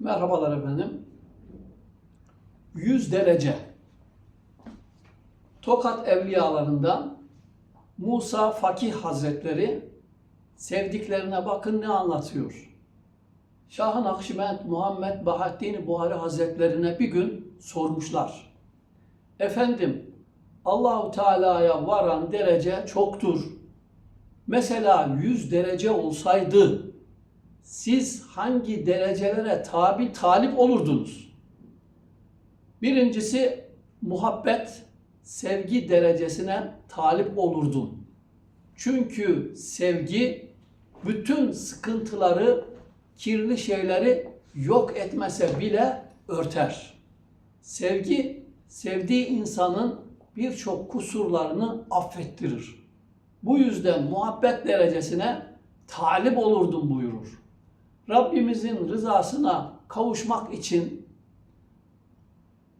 Merhabalar efendim. 100 derece. Tokat evliyalarından Musa Fakih Hazretleri sevdiklerine bakın ne anlatıyor. Şah-ı Nakşibend Muhammed Bahattin Buhari Hazretlerine bir gün sormuşlar. Efendim Allahu Teala'ya varan derece çoktur. Mesela 100 derece olsaydı siz hangi derecelere tabi talip olurdunuz? Birincisi muhabbet, sevgi derecesine talip olurdun. Çünkü sevgi bütün sıkıntıları, kirli şeyleri yok etmese bile örter. Sevgi, sevdiği insanın birçok kusurlarını affettirir. Bu yüzden muhabbet derecesine talip olurdum buyurur. Rabbimizin rızasına kavuşmak için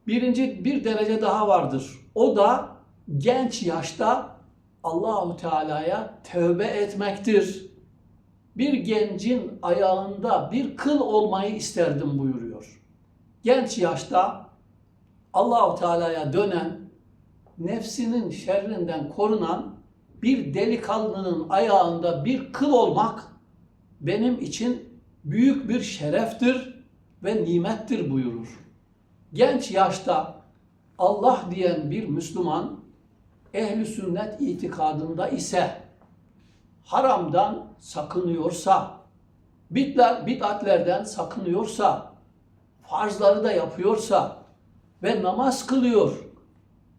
birinci bir derece daha vardır. O da genç yaşta Allahu Teala'ya tövbe etmektir. Bir gencin ayağında bir kıl olmayı isterdim buyuruyor. Genç yaşta Allahu Teala'ya dönen, nefsinin şerrinden korunan bir delikanlının ayağında bir kıl olmak benim için büyük bir şereftir ve nimettir buyurur. Genç yaşta Allah diyen bir Müslüman ehli sünnet itikadında ise haramdan sakınıyorsa, bitler, bid'atlerden sakınıyorsa, farzları da yapıyorsa ve namaz kılıyor,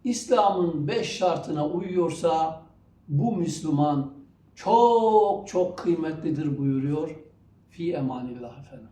İslam'ın beş şartına uyuyorsa bu Müslüman çok çok kıymetlidir buyuruyor. في أمان الله فنا